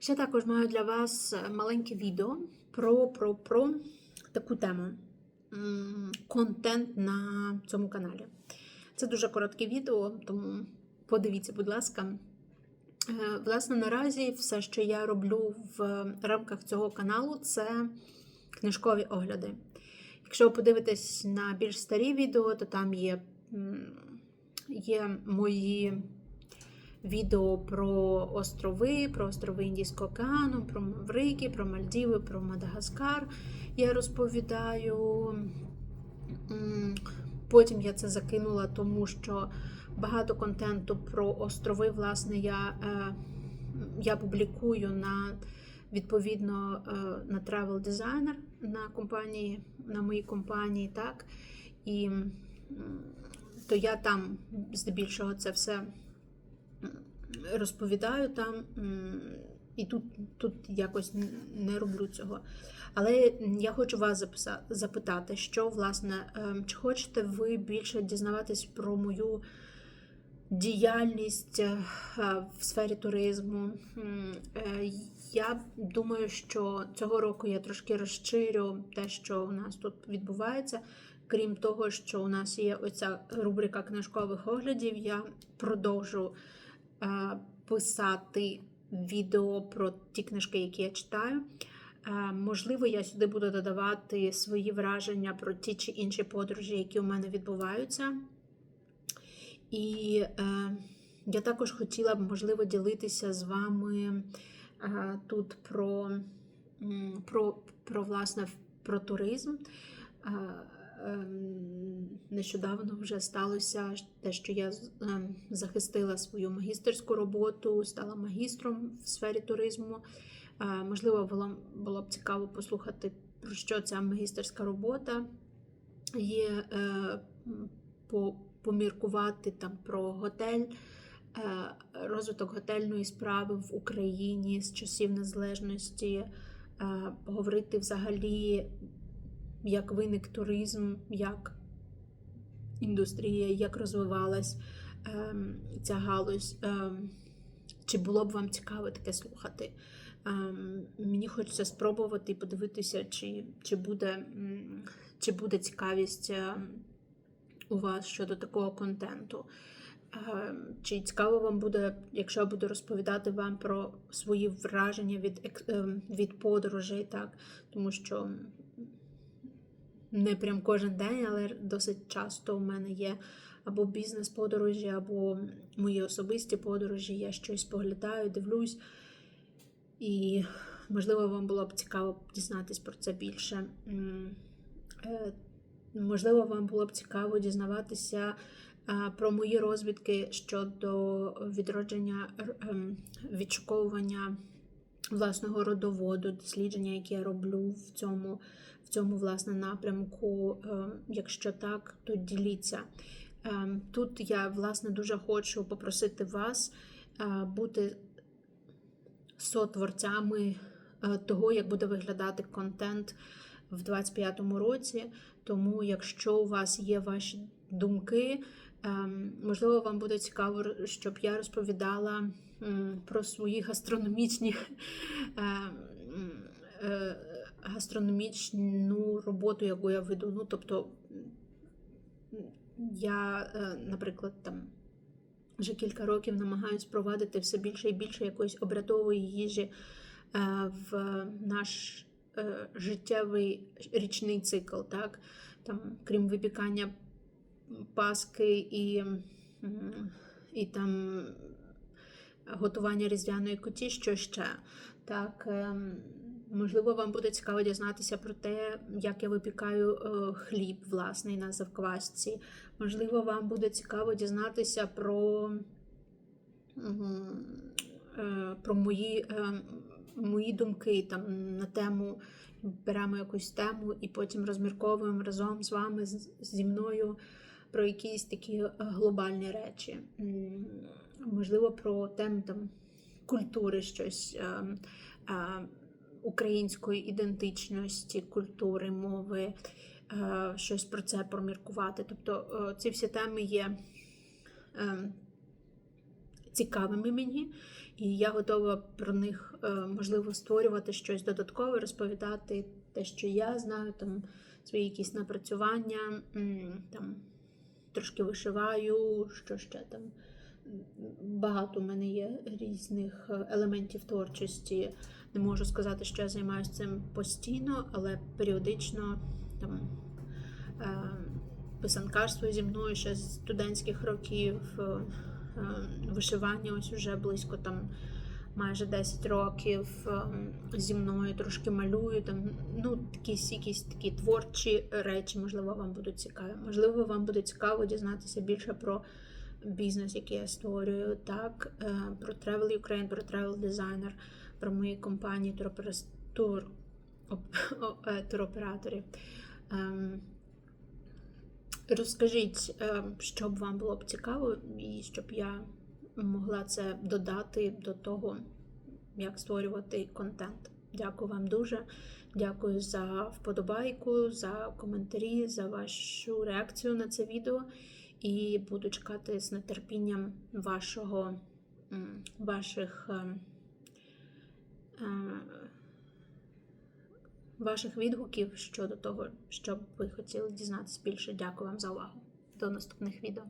Ще також маю для вас маленьке відео про, про, про таку тему контент на цьому каналі. Це дуже коротке відео, тому подивіться, будь ласка. Е, Власне, наразі все, що я роблю в рамках цього каналу, це книжкові огляди. Якщо ви подивитесь на більш старі відео, то там є, є мої відео про острови, про острови Індійського океану, про Маврики, про Мальдіви, про Мадагаскар. Я розповідаю. Потім я це закинула, тому що багато контенту про острови, власне, я, е, я публікую на відповідно е, на Travel Designer на компанії, на моїй компанії, так. І то я там здебільшого це все розповідаю там. І тут, тут якось не роблю цього. Але я хочу вас запитати, що власне, ем, чи хочете ви більше дізнаватись про мою діяльність е, в сфері туризму? Е, Я думаю, що цього року я трошки розширю те, що у нас тут відбувається. Крім того, що у нас є оця рубрика книжкових оглядів, я продовжу писати відео про ті книжки, які я читаю. Е, Можливо, я сюди буду додавати свої враження про ті чи інші подорожі, які у мене відбуваються. І е, я також хотіла б, можливо, ділитися з вами е, тут про, про, про, власне, про туризм. Е, Нещодавно вже сталося те, що я ем, захистила свою магістерську роботу, стала магістром в сфері туризму. Е, Можливо, було, б цікаво послухати, про що ця магістерська робота є, е, поміркувати там про готель, е, розвиток готельної справи в Україні з часів незалежності, поговорити взагалі, як виник туризм, як індустрія, як розвивалась ем, ця галузь. Ем, Чи було б вам цікаво таке слухати? Ем, Мені хочеться спробувати подивитися, чи, чи, буде, чи буде цікавість у вас щодо такого контенту. Чи цікаво вам буде, якщо я буду розповідати вам про свої враження від, від подорожей, так? Тому що не прям кожен день, але досить часто у мене є або бізнес-подорожі, або мої особисті подорожі. Я щось поглядаю, дивлюсь. І, можливо, вам було б цікаво дізнатись про це більше. Е, Можливо, вам було б цікаво дізнаватися про мої розвідки щодо відродження ем, відшуковування власного родоводу, дослідження, які я роблю в цьому, в цьому власне напрямку. Ем, Якщо так, то діліться. Ем, Тут я власне дуже хочу попросити вас е, бути сотворцями е, того, як буде виглядати контент в 25-му році. Тому, якщо у вас є ваші думки, можливо, вам буде цікаво, щоб я розповідала про свої гастрономічні е, м, е, гастрономічну роботу, яку я веду. Ну, тобто, я, е, наприклад, там вже кілька років намагаюсь провадити все більше і більше якоїсь обрядової їжі е, в наш життєвий річний цикл. Так? Там, крім випікання паски і, і там готування різдвяної коті, що ще. Так, ем, можливо, вам буде цікаво дізнатися про те, як я випікаю е, хліб власний на завквасці. Можливо, вам буде цікаво дізнатися про, е, про мої, е, мої думки там, на тему. Беремо якусь тему і потім розмірковуємо разом з вами, зі мною про якісь такі е, глобальні речі. Можливо, про тему там, культури щось. е, е, Української ідентичності, культури, мови, щось про це проміркувати. Тобто ці всі теми є, цікавими мені, і я готова про них можливо створювати щось додаткове, розповідати те, що я знаю, там свої якісь напрацювання, там трошки вишиваю, що ще там. Багато в мене є різних е, елементів творчості. Не можу сказати, що я займаюся цим постійно, але періодично там е, писанкарство зі мною ще з студентських років, е, вишивання ось уже близько там майже 10 років е, зі мною трошки малюю. Там, ну, якісь, якісь такі творчі речі, можливо, вам будуть цікаві. Можливо, вам буде цікаво дізнатися більше про бізнес, який я створюю, так, е, про Travel Ukraine, про Travel Designer, про мої компанії тур, е, туроператорів. Ем, Розкажіть, е, що б вам було б цікаво, і щоб я могла це додати до того, як створювати контент. Дякую вам дуже. Дякую за вподобайку, за коментарі, за вашу реакцію на це відео. І буду чекати з нетерпінням вашого, ваших, е, е, ваших відгуків щодо того, що ви хотіли дізнатися більше. Дякую вам за увагу. До наступних відео.